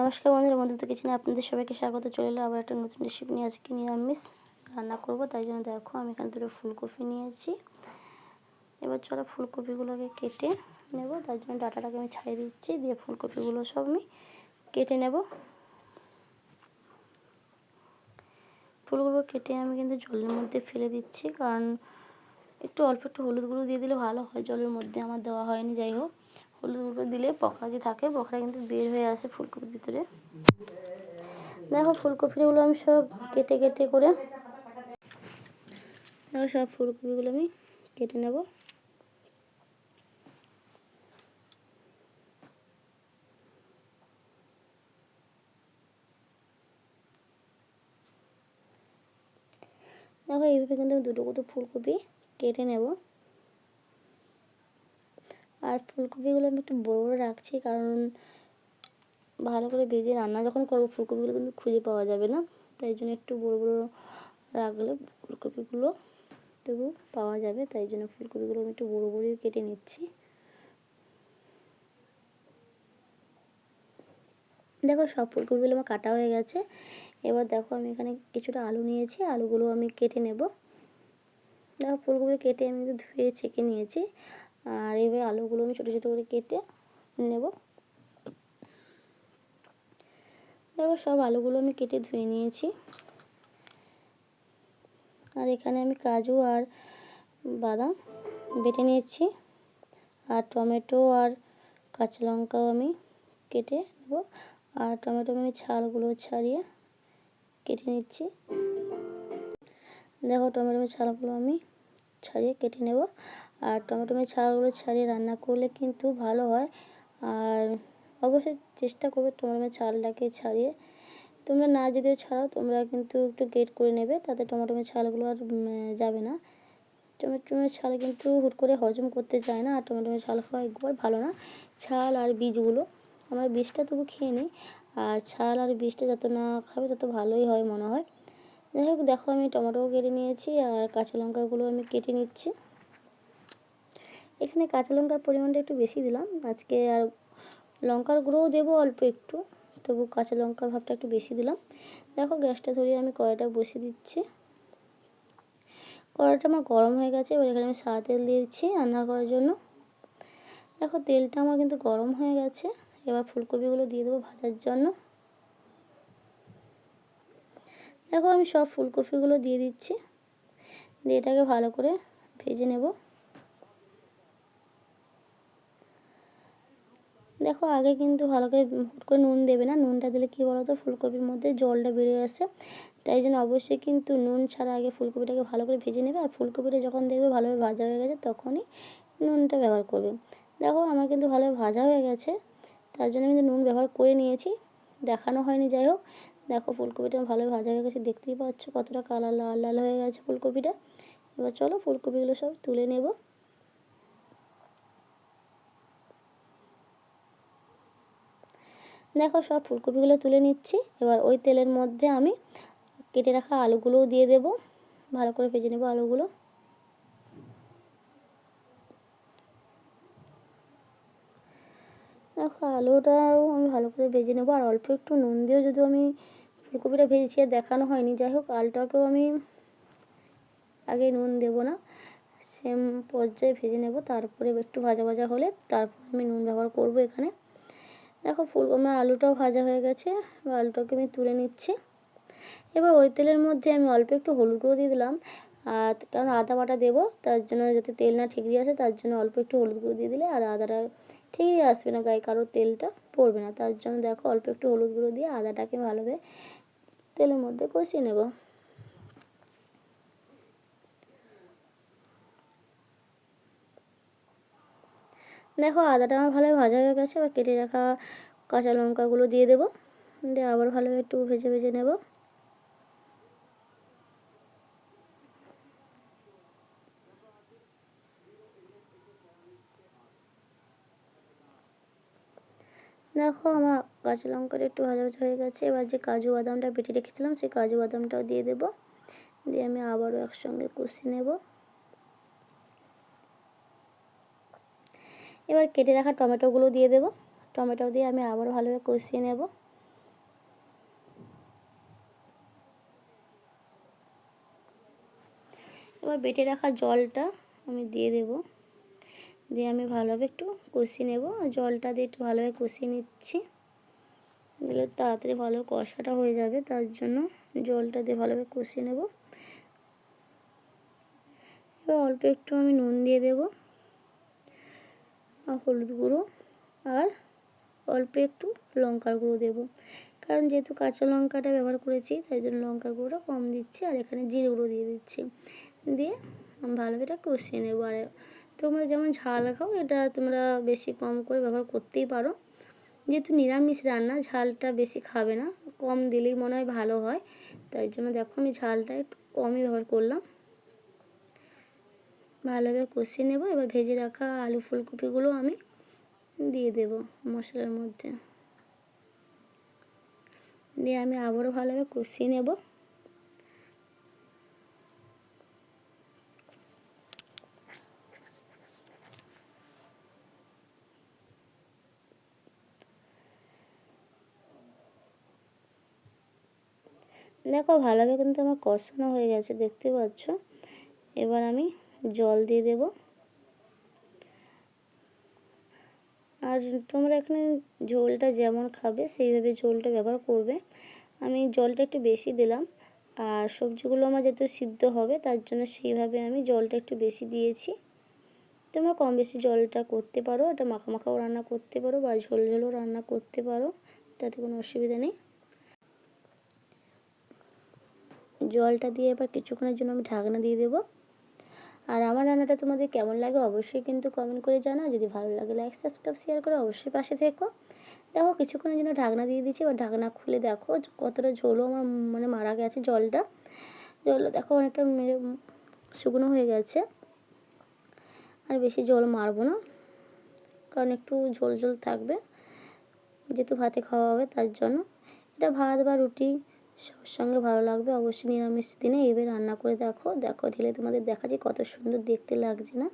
নমস্কার বন্ধুরা বন্ধুত্ব কিচেনে আপনাদের সবাইকে স্বাগত। চলে এলো আবার একটা নতুন রেসিপি নিয়ে আজকে নিরামিষ রান্না করব। তাই জন্য দেখো, আমি এখানে দুটো ফুলকপি নিয়েছি। এবার চলো ফুলকপিগুলোকে কেটে নেব। তার জন্য ডাটাটাকে আমি ছাড়িয়ে দিচ্ছি, দিয়ে ফুলকপিগুলো সব আমি কেটে নেব। ফুলগুলো কেটে আমি কিন্তু জলের মধ্যে ফেলে দিচ্ছি, কারণ একটু অল্প একটু হলুদ গুঁড়ো দিয়ে দিলে ভালো হয়। জলের মধ্যে আমার দেওয়া হয়নি, যাই হোক। হলুদ গুঁড়ো দিলে পকড়া যে থাকে, পকড়া কিন্তু বের হয়ে আসে ফুলকপির ভিতরে। দেখো ফুলকপিগুলো আমি সব কেটে কেটে করে, দেখো সব ফুলকপিগুলো আমি কেটে নেব। দেখো এইভাবে কিন্তু আমি দুটো কত ফুলকপি কেটে নেব। আর ফুলকপিগুলো আমি একটু বড়ো বড়ো রাখছি, কারণ ভালো করে ভেজে রান্না যখন করব, ফুলকপিগুলো কিন্তু খুঁজে পাওয়া যাবে না। তাই জন্য একটু বড়ো বড়ো রাখলে ফুলকপিগুলো তবু পাওয়া যাবে। তাই জন্য ফুলকপিগুলো আমি একটু বড়ো বড়োই কেটে নিচ্ছি। দেখো সব ফুলকপিগুলো আমার কাটা হয়ে গেছে। এবার দেখো আমি এখানে কিছুটা আলু নিয়েছি, আলুগুলো আমি কেটে নেব। দেখো ফুলকপি কেটে আমি ধুয়ে ছেঁকে নিয়েছি। আর এবার আলুগুলো আমি ছোটো ছোটো করে কেটে নেব। দেখো সব আলুগুলো আমি কেটে ধুয়ে নিয়েছি। আর এখানে আমি কাজু আর বাদাম বেটে নিয়েছি। আর টমেটো আর কাঁচা লঙ্কাও আমি কেটে নেব। আর টমেটো আমি ছালগুলো ছাড়িয়ে কেটে নিচ্ছি। দেখো টমেটো ছালগুলো আমি ছাড়িয়ে কেটে নেব। আর টমেটো ছালগুলো ছাড়িয়ে রান্না করলে কিন্তু ভালো হয়। আর অবশ্যই চেষ্টা করবে টমেটো ছালটাকে ছাড়িয়ে। তোমরা না যদিও ছাড়াও, তোমরা কিন্তু একটু গেট করে নেবে, তাতে টমেটো ছালগুলো আর যাবে না। টমেটোমের ছাল কিন্তু হুট করে হজম করতে চায় না, আর টমেটোমের ছাল খাওয়া একবার ভালো না। ছাল আর বীজগুলো, আমরা বীজটা তবু খেয়ে নিই। আর ছাল আর বীজটা যত না খাবে, তত ভালোই হয় মনে হয়। যাই হোক, দেখো আমি টমেটোও কেটে নিয়েছি আর কাঁচা লঙ্কাগুলো আমি কেটে নিচ্ছি। এখানে কাঁচা লঙ্কার পরিমাণটা একটু বেশি দিলাম। আজকে আর লঙ্কার গুঁড়োও দেবো অল্প একটু, তবু কাঁচা লঙ্কার ভাবটা একটু বেশি দিলাম। দেখো গ্যাসটা ধরিয়ে আমি কড়াইটা বসিয়ে দিচ্ছি। কড়াইটা আমার গরম হয়ে গেছে, এবার এখানে আমি সাদা তেল দিয়ে দিচ্ছি রান্না করার জন্য। দেখো তেলটা আমার কিন্তু গরম হয়ে গেছে, এবার ফুলকপিগুলো দিয়ে দেবো ভাজার জন্য। দেখো আমি সব ফুলকপিগুলো দিয়ে দিচ্ছি। দিয়ে এটাকে ভালো করে ভেজে নেব। দেখো আগে কিন্তু ভালো করে হুট করে নুন দেবে না। নুনটা দিলে কী বলো তো ফুলকপির মধ্যে জলটা বেরিয়ে আসে। তাই জন্য অবশ্যই কিন্তু নুন ছাড়া আগে ফুলকপিটাকে ভালো করে ভেজে নেবে। আর ফুলকপিটা যখন দেখবে ভালোভাবে ভাজা হয়ে গেছে, তখনই নুনটা ব্যবহার করবে। দেখো আমার কিন্তু ভালোভাবে ভাজা হয়ে গেছে। তার জন্য আমি নুন ব্যবহার করে নিয়েছি। দেখানো হয়নি, যাই হোক। দেখো ফুলকপিটা ভালোভাবে ভাজা হয়ে গেছে, দেখতেই পাচ্ছ কতটা কালার লাল লাল হয়ে গেছে ফুলকপিটা। এবার চলো ফুলকপিগুলো সব তুলে নেব। দেখো সব ফুলকপিগুলো তুলে নিচ্ছি, এবার ওই তেলের মধ্যে আমি কেটে রাখা আলুগুলোও দিয়ে দেব। ভালো করে ভেজে নেব আলুগুলো। আলুটাও আমি ভালো করে ভেজে নেব। আর অল্প একটু নুন দিয়েও যদি আমি ফুলকপিটা ভেজেছি আর দেখানো হয়নি, যাই হোক আলুটাকেও আমি আগে নুন দেব না, সেম পর্যায়ে ভেজে নেব। তারপরে একটু ভাজা ভাজা হলে তারপর আমি নুন ব্যবহার করব এখানে। দেখো ফুল আমার আলুটাও ভাজা হয়ে গেছে, আলুটাকে আমি তুলে নিচ্ছি। এবার ওই তেলের মধ্যে আমি অল্প একটু হলুদ গুঁড়ো দিয়ে দিলাম। আর কারণ আদা বাটা দেবো, তার জন্য যাতে তেল না ঠিকরিয়ে আসে, তার জন্য অল্প একটু হলুদ গুঁড়ো দিয়ে দিলে আর আদাটা ঠিকই আসবে না গায়ে, কারোর তেলটা পড়বে না। তার জন্য দেখো অল্প একটু হলুদ গুঁড়ো দিয়ে আদাটাকে ভালোভাবে তেলের মধ্যে কষিয়ে নেব। দেখো আদাটা আমার ভালোভাবে ভাজা হয়ে গেছে, এবার কেটে রাখা কাঁচা লঙ্কাগুলো দিয়ে দেবো, দিয়ে আবার ভালোভাবে একটু ভেজে ভেজে নেব। দেখো, আমার কাঁচা লঙ্কাটা একটু ভালো ভাজা হয়ে গেছে। এবার যে কাজু বাদামটা বেটে রেখেছিলাম, সেই কাজু বাদামটাও দিয়ে দেব। দিয়ে আমি আবারও একসঙ্গে কষি নেব। এবার কেটে রাখা টমেটোগুলো দিয়ে দেব। টমেটো দিয়ে আমি আবারও ভালোভাবে কষিয়ে নেব। এবার বেটে রাখা জলটা আমি দিয়ে দেবো। দিয়ে আমি ভালোভাবে একটু কষিয়ে নেব। জলটা দিয়ে একটু ভালোভাবে কষিয়ে নিচ্ছি। দিলে তাড়াতাড়ি ভালো কষাটা হয়ে যাবে, তার জন্য জলটা দিয়ে ভালোভাবে কষিয়ে নেব। এবার অল্প একটু আমি নুন দিয়ে দেব, আর হলুদ গুঁড়ো, আর অল্প একটু লঙ্কার গুঁড়ো দেবো। কারণ যেহেতু কাঁচা লঙ্কাটা ব্যবহার করেছি, তাই জন্য লঙ্কার গুঁড়োটা কম দিচ্ছি, আর এখানে জিরে গুঁড়ো দিয়ে দিচ্ছি। দিয়ে আমি ভালোভাবে এটা কষিয়ে নেব, আর তোমরা যেমন ঝাল খাও, এটা তোমরা বেশি কম করে ব্যবহার করতেই পারো। যেহেতু নিরামিষ রান্না, ঝালটা বেশি খাবে না, কম দিলেই মনে হয় ভালো হয়। তাই জন্য দেখো আমি ঝালটা একটু কমই ব্যবহার করলাম। ভালোভাবে কষিয়ে নেব। এবার ভেজে রাখা আলু ফুলকপিগুলো আমি দিয়ে দেব মশলার মধ্যে। দিয়ে আমি আবারও ভালোভাবে কষিয়ে নেব। দেখো, ভালোভাবে কিন্তু আমার কষানো হয়ে গেছে, দেখতে পাচ্ছ? এবার আমি জল দিয়ে দেব। আর তোমরা এখানে ঝোলটা যেমন খাবে, সেইভাবে ঝোলটা ব্যবহার করবে। আমি জলটা একটু বেশি দিলাম, আর সবজিগুলো আমার যেহেতু সিদ্ধ হবে, তার জন্য সেইভাবে আমি জলটা একটু বেশি দিয়েছি। তোমরা কম বেশি জলটা করতে পারো, এটা মাখা মাখাও রান্না করতে পারো বা ঝোল ঝোলও রান্না করতে পারো, তাতে কোনো অসুবিধা নেই। জলটা দিয়ে এবার কিছুক্ষণের জন্য আমি ঢাকনা দিয়ে দেবো। আর আমার রান্নাটা তোমাদের কেমন লাগে অবশ্যই কিন্তু কমেন্ট করে জানাও। যদি ভালো লাগে লাইক সাবস্ক্রাইব শেয়ার করে, অবশ্যই পাশে থেকো। দেখো, কিছুক্ষণের জন্য ঢাকনা দিয়ে দিচ্ছি। এবার ঢাকনা খুলে দেখো কতটা ঝোলও আমার মানে মারা গেছে জলটা। জল দেখো অনেকটা শুকনো হয়ে গেছে। আর বেশি জল মারবো না, কারণ একটু ঝোল ঝোল থাকবে। যেহেতু ভাতে খাওয়া হবে তার জন্য। এটা ভাত বা রুটি সবার সঙ্গে ভালো লাগবে। অবশ্যই নিরামিষ দিনে। এভাবে রান্না করে দেখো। দেখো ঢেলে তোমাদের দেখা দেখাচ্ছি কত সুন্দর দেখতে লাগছে না?